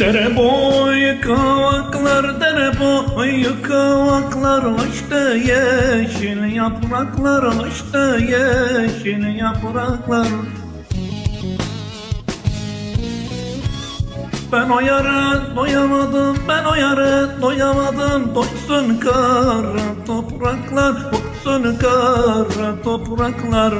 Dere boyu kavaklar, dere boyu kavaklar açtı yeşil yapraklar açtı yeşil yapraklar. Ben o yara doyamadım, ben o yara doyamadım Doysun kara topraklar, doysun kara topraklar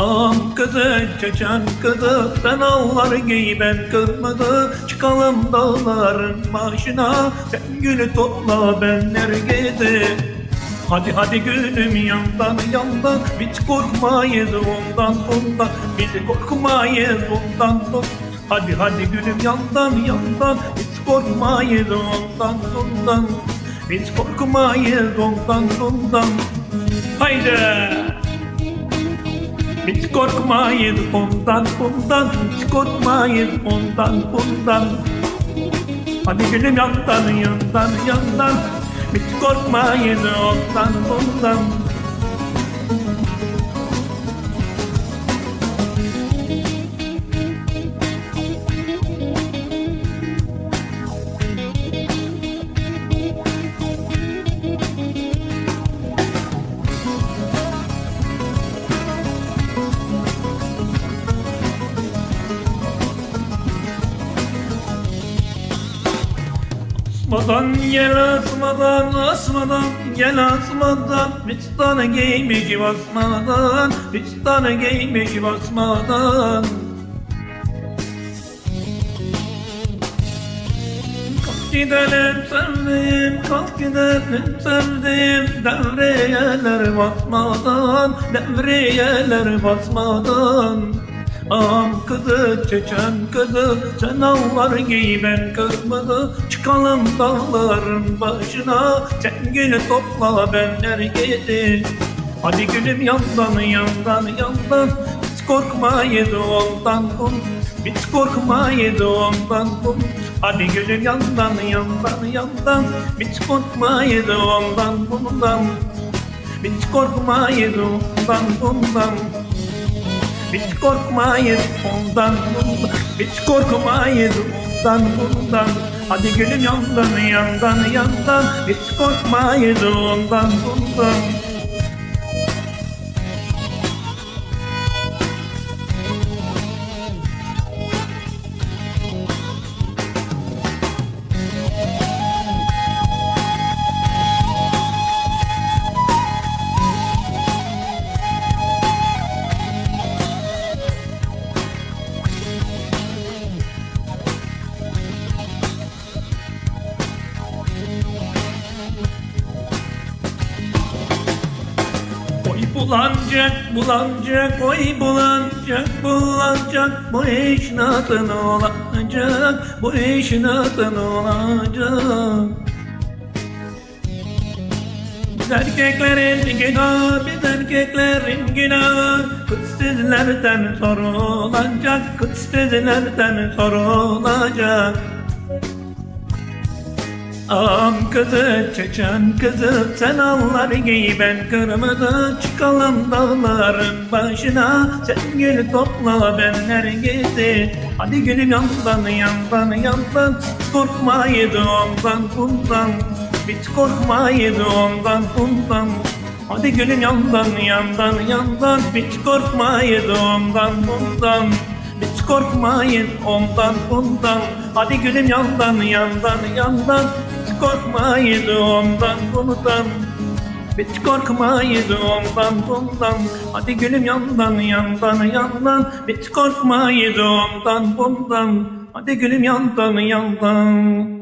Am kızı çeçen kızı sen ağlar giy ben kırmadı Çıkalım dağların başına sen gülü topla ben nergede Hadi hadi gülüm yandan yandan Biz korkmayız ondan ondan Biz korkmayız ondan ondan Hadi hadi gülüm yandan yandan Biz korkmayız ondan ondan Biz korkmayız ondan ondan Haydi hiç korkmayın ondan ondan Hiç korkmayın ondan ondan. Hadi gülüm yandan yandan yandan. Hiç korkmayın ondan ondan Asmadan gel asmadan asmadan gel asmadan. Bir tane giymiş basmadan Bir tane giymiş basmadan. Gidelim sevdiğim kalk gidelim sevdiğim. Devriyeler basmadan devriyeler basmadan Am kızı çeçen kızı sen ağlar giy ben kırmızı. Çıkalım dağların başına sen gülü topla ben nergedi Hadi gülüm yandan yandan yandan Hiç korkmayız ondan bun Hiç korkmayız ondan bun Hadi gülüm yandan yandan yandan Hiç korkmayız ondan bundan. Hiç korkmayız ondan bundan hiç korkmayın ondan bundan Hiç korkmayın ondan bundan Hadi gülüm yandan yandan yandan. Hiç korkmayın ondan bundan Oy bulancak, bulancak, oy bulancak, bulancak Bu iş nasıl olacak, bu iş nasıl olacak? Erkeklerin günahı, biz erkeklerin günahı. Kız sizlerden sorulacak, kız sizlerden sorulacak Am kızı çeçen kızı sen allar giy ben kırmızı Çıkalım dağların başına. Sen gül topla ben nergisi. Hadi gülüm yandan yandan yandan korkmaydı ondan bundan. Hiç korkmaydı ondan bundan. Hadi gülüm yandan yandan yandan Hiç korkmaydı ondan bundan korkmayın ondan bundan. Hadi gülüm yandan yandan yandan. Hiç korkmayın ondan bundan. Hiç korkmayın ondan bundan. Hadi gülüm yandan yandan yandan. Hiç korkmayın ondan bundan. Hadi gülüm yandan yandan